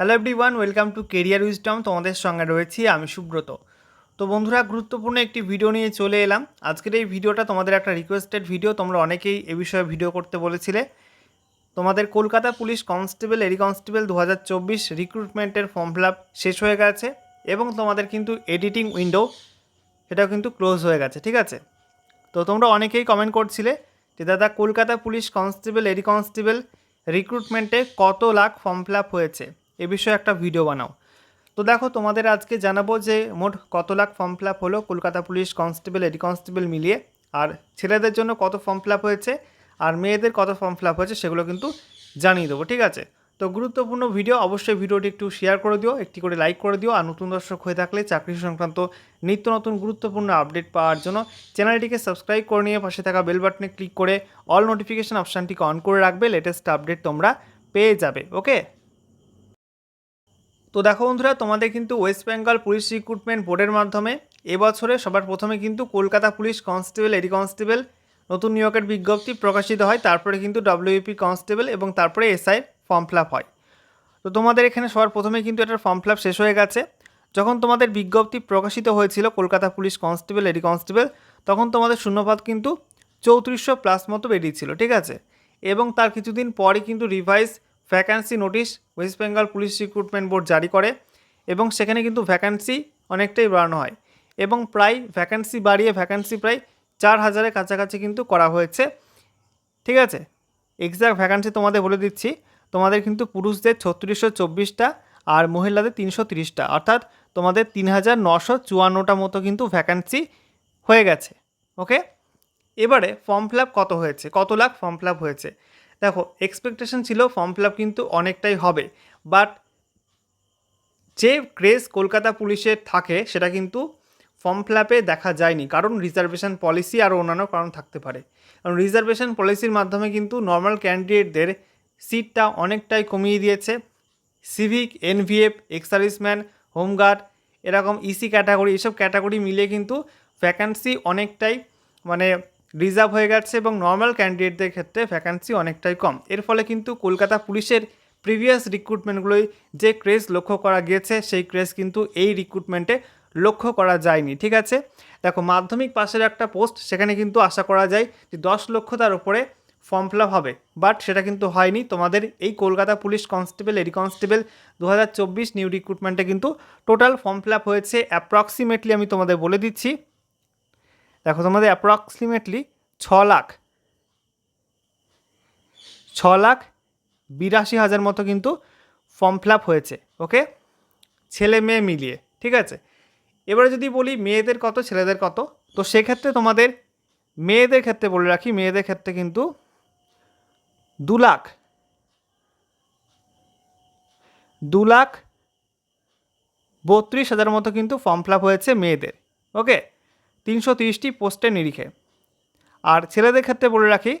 Hello everyone welcome to career wisdom তোমাদের সঙ্গে রয়েছি আমি সুব্রত। তো বন্ধুরা, গুরুত্বপূর্ণ একটি ভিডিও নিয়ে চলে এলাম। আজকের এই ভিডিওটা তোমাদের একটা রিকোয়েস্টেড ভিডিও তোমরা অনেকেই এ বিষয়ে ভিডিও করতে বলেছিলে। তোমাদের কলকাতা পুলিশ কনস্টেবল এরি কনস্টেবল দু হাজার চব্বিশ রিক্রুটমেন্টের ফর্ম ফিল শেষ হয়ে গেছে এবং তোমাদের কিন্তু এডিটিং উইন্ডো সেটাও কিন্তু ক্লোজ হয়ে গেছে, ঠিক আছে? তো তোমরা অনেকেই কমেন্ট করছিলে যে, দাদা, কলকাতা পুলিশ কনস্টেবল এরি কনস্টেবল রিক্রুটমেন্টে কত লাখ ফর্ম ফিল হয়েছে? এ বিষয়ে একটা ভিডিও বানাও। তো দেখো, তোমাদের আজকে জানাব যে মোট কত লাখ ফর্ম ফিল হলো কলকাতা পুলিশ কনস্টেবল এডি কনস্টেবল মিলিয়ে। আর ছেলেদের জন্য কত ফর্ম ফিল হয়েছে, আর মেয়েদের কত ফর্ম ফিল হয়েছে সেগুলো কিন্তু জানিয়ে দেবো, ঠিক আছে? তো গুরুত্বপূর্ণ ভিডিও অবশ্যই ভিডিওটি একটু শেয়ার করে দিও, একটি করে লাইক করে দিও, আর নতুন দর্শক হয়ে থাকলে চাকরি সংক্রান্ত নিত্য নতুন গুরুত্বপূর্ণ আপডেট পাওয়ার জন্য চ্যানেলটিকে সাবস্ক্রাইব করে নিয়ে পাশে থাকা বেল বাটনে ক্লিক করে অল নোটিফিকেশান অপশানটিকে অন করে রাখবে লেটেস্ট আপডেট তোমরা পেয়ে যাবে ওকে তো দেখো বন্ধুরা, তোমাদের কিন্তু ওয়েস্ট বেঙ্গল পুলিশ রিক্রুটমেন্ট বোর্ডের মাধ্যমে এবছরে সবার প্রথমে কিন্তু কলকাতা পুলিশ কনস্টেবল, এডি কনস্টেবল, নতুন নিয়োগের বিজ্ঞপ্তি প্রকাশিত হয়। তারপরে কিন্তু ডব্লিউপি কনস্টেবল এবং তারপরে এসআই ফর্ম ফিল হয়। তো তোমাদের এখানে সবার প্রথমে কিন্তু এটার ফর্ম ফিল শেষ হয়ে গেছে। যখন তোমাদের বিজ্ঞপ্তি প্রকাশিত হয়েছিল কলকাতা পুলিশ কনস্টেবল, এডি কনস্টেবল, তখন তোমাদের শূন্যপাত কিন্তু চৌত্রিশশো প্লাস মতো বেরিয়েছিল, ঠিক আছে? এবং তার কিছুদিন পরে কিন্তু revise vacancy notice West Bengal police recruitment board জারি করে এবং সেখানে কিন্তু ভ্যাকান্সি অনেকটাই বাড়ানো হয় এবং প্রায় ভ্যাকান্সি বাড়িয়ে ভ্যাকান্সি প্রায় চার হাজারের কাছাকাছি কিন্তু করা হয়েছে। ঠিক আছে? এক্সাক্ট ভ্যাকান্সি তোমাদের বলে দিচ্ছি। তোমাদের কিন্তু পুরুষদের ছত্রিশশো চব্বিশটা আর মহিলাদের তিনশো তিরিশটা। অর্থাৎ তোমাদের তিন হাজার নশো চুয়ান্নটা মতো কিন্তু ভ্যাকান্সি হয়ে গেছে। ওকে এবারে ফর্ম ফিল কত হয়েছে? কত লাখ ফর্ম ফিল হয়েছে? দেখো এক্সপেকটেশন ছিল ফর্ম ফিল আপ কিন্তু অনেকটাই হবে। বাট যে ক্রেজ কলকাতা পুলিশের থাকে, সেটা কিন্তু ফর্ম ফিল আপে দেখা যায়নি। কারণ রিজার্ভেশন পলিসি আর অন্যান্য কারণ থাকতে পারে। কারণ রিজার্ভেশন পলিসির মাধ্যমে কিন্তু নর্মাল ক্যান্ডিডেটদের সিটটা অনেকটাই কমিয়ে দিয়েছে। Civic NVF ex serviceman home guard এরকম ইসি ক্যাটাগরি এসব ক্যাটাগরি মিলিয়ে কিন্তু ভ্যাকান্সি অনেকটাই মানে রিজার্ভ হয়ে গেছে এবং নর্মাল ক্যান্ডিডেটদের ক্ষেত্রে ভ্যাকান্সি অনেকটাই কম। এর ফলে কিন্তু কলকাতা পুলিশের প্রিভিয়াস রিক্রুটমেন্টগুলোই যে ক্রেজ লক্ষ্য করা গিয়েছে, সেই ক্রেজ কিন্তু এই রিক্রুটমেন্টে লক্ষ্য করা যায়নি। ঠিক আছে? দেখো, মাধ্যমিক পাশের একটা পোস্ট, সেখানে কিন্তু আশা করা যায় যে দশ লক্ষ তার উপরে ফর্ম ফিল আপ হবে। বাট সেটা কিন্তু হয়নি। তোমাদের এই কলকাতা পুলিশ কনস্টেবল, এডি কনস্টেবল দু হাজার চব্বিশ নিউ রিক্রুটমেন্টে কিন্তু টোটাল ফর্ম ফিল হয়েছে অ্যাপ্রক্সিমেটলি আমি তোমাদের বলে দিচ্ছি। দেখো তোমাদের অ্যাপ্রক্সিমেটলি ছ লাখ ছ লাখ বিরাশি হাজার মতো কিন্তু ফর্ম ফিল হয়েছে ওকে ছেলে মেয়ে মিলিয়ে, ঠিক আছে? এবারে যদি বলি মেয়েদের কত, ছেলেদের কত? তো সেক্ষেত্রে তোমাদের মেয়েদের ক্ষেত্রে বলে রাখি, মেয়েদের ক্ষেত্রে কিন্তু দু লাখ দু লাখ বত্রিশ হাজার মতো কিন্তু ফর্ম ফিল হয়েছে মেয়েদের ওকে তিনশো তিরিশটি পোস্টের নিরিখে। আর ছেলেদের ক্ষেত্রে বলে রাখি,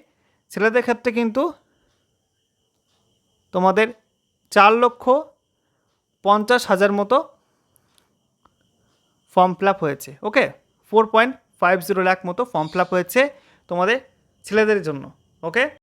ছেলেদের ক্ষেত্রে কিন্তু তোমাদের চার লক্ষ পঞ্চাশ হাজার মতো ফর্ম ফিল হয়েছে, okay? Four point five zero lakh মতো ফর্ম ফিল হয়েছে তোমাদের ছেলেদের জন্য, ওকে?